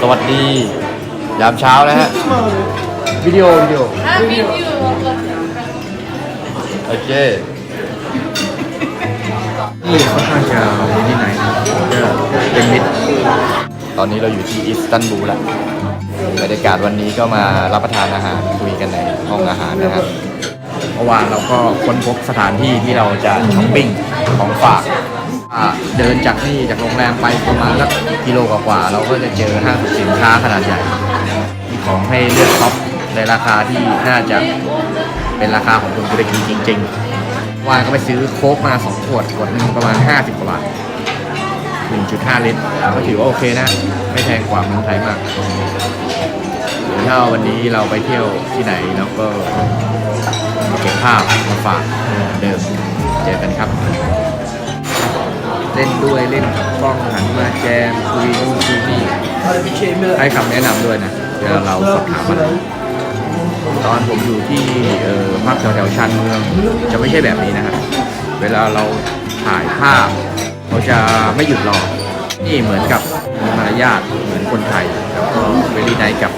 สวัสดี ยามเช้านะฮะ วิดีโอวิดีโอ Ah, video. โอเคนี่ค่อนข้างจะมีที่ไหนนะก็เป็นมิตรตอนนี้เราอยู่ที่อิสตันบูลแล้วบรรยากาศวันนี้ก็มารับประทานอาหารคุยกันในห้องอาหารนะครับเมื่อวานเราก็ค้นพบสถานที่ที่เราจะช้อปปิ้งของฝากอ่า เดินจากนี่จากโรงแรมไปประมาณสักกิโลกว่าๆเราก็จะเจอห้างสินค้าขนาดใหญ่มีของให้เลือกช็อปในราคาที่น่าจะเป็นราคาของคนตุรกีจริงๆวานก็ไปซื้อโค้กมาสองขวดขวดหนึ่งประมาณ 50กว่าบาท1.5 ลิตรก็ถือว่าโอเคนะ ไม่แพงกว่าเมืองไทยมากถ้าวันนี้เราไปเที่ยวที่ไหนเราก็เก็บภาพมาฝากเดิม เจอกันครับ ล่นด้วยเล่นกับกล้องหันมาแจมคุยนู่นคุยนี่ให้คำแนะนำด้วยนะเวลาเราสอบถามอะไรตอนผมอยู่ที่เออพักแถวๆชานเมืองจะไม่ใช่แบบนี้นะครับเวลาเราถ่ายภาพเขาจะไม่หยุดรอนี่เหมือนกับมารยาทเหมือนคนไทยแล้วก็เวลีไนกับ